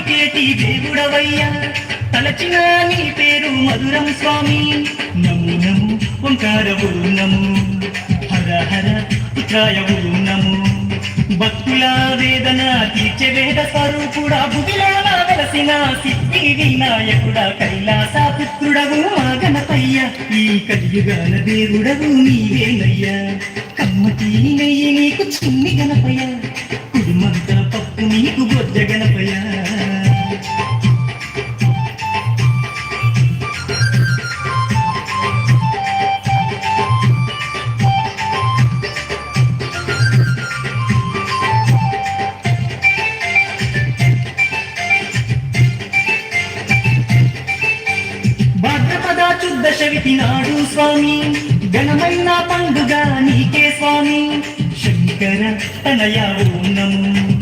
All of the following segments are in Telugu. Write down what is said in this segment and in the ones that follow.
పలికేటి దేవుడవయ్యా. తలచిన నీ పేరు మధురం స్వామి. నము నము ఓంకారవు నము. హర హర పుత్రాయవు నము. భక్తుల వేదన తీర్చే వేద స్వరూపుడా భువిలోన వెలసిన సిద్ధి వినాయకుడా కైలాస పుత్రుడవు మా గణపయ్య. ఈ కలియుగాల దేవుడవు నీవేనయ్యా. కమ్మటి నెయ్యి నీకు చిన్ని గణపయ్య. కుటుంబంతా పప్పు నీకు బొజ్జ గణపయ్య. భాద్రపద నాడు స్వామి. ఘనమైన పండుగ నీకే స్వామి. శంకర తనయ నము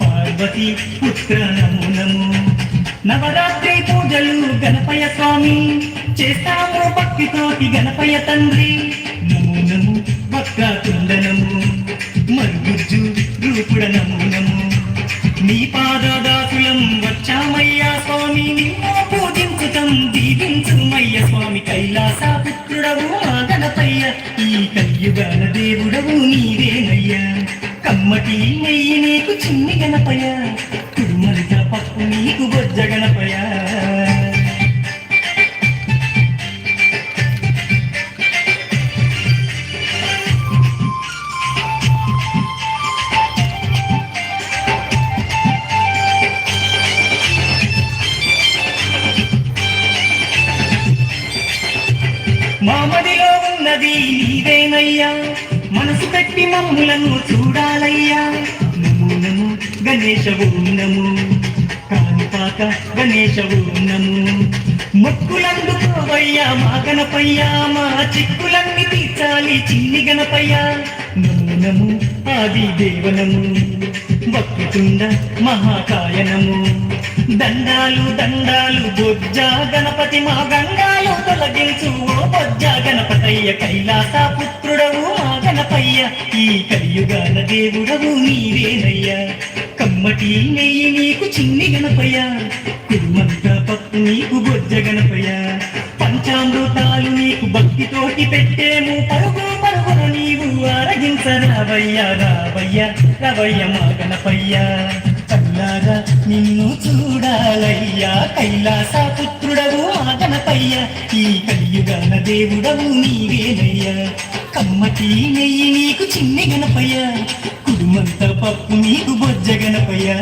పార్వతి పుత్ర నమో నము నవరాత్రి పూజలు గణపయ స్వామి. చేస్తాము భక్తితోటి గణపయ తండ్రి. నమో నము భక్త పుత్రుడవు మా గణపయ్య. ఈ కలియుగాన దేవుడవు నీవేనయ్యా. కమ్మటి నెయ్యి నీకు చిన్ని గణపయ్య. కుడుమరిత పప్పు నీకు బొజ్జ గణపయ్య. మామదిలో ఉన్నది నీవేనయ్యా మనసు పెట్టి మమ్ములను చూడాలయ్యా. నమో నమో గణేశవు నము కానుపాక గణేశవు నము మొక్కులందుకోవయ్యా మా గణపయ్యా. మా చిక్కులన్నీ తీర్చాలి చిన్ని గణపయ్యా. నమో నమో ఆది దేవనము. భక్తుతుండ మహాకాయనము. దండాలు దండాలు బొజ్జ గణపతి మా గంగాలు తొలగించు. ఓ బొజ్జా గణపతయ్య కైలాస పుత్రుడవు మా గణపయ్య. ఈ కలియుగాల దేవుడవు నీవేనయ్యా. కమ్మటి నెయ్యి నీకు చిన్ని గణపయ్య. కురుమంత పప్పు నీకు బొజ్జ గణపయ్య. పంచామృతాలు నీకు భక్తితోటి పెట్టేము. పరుగు పరుగున నీవు ఆరగించరావయ్యా రావయ్య రావయ్య రవయ్య మా గణపయ్య కల్లారా నిన్ను చూడాలయ్యా. కైలాస పుత్రుడవు మా గణపయ్య ఈ కలియుగాన దేవుడవు నీవేనయ్యా. కమ్మటి నెయ్యి నీకు చిన్ని గణపయ్య. కుడుమంత పప్పు నీకు బొజ్జ గణపయ్య.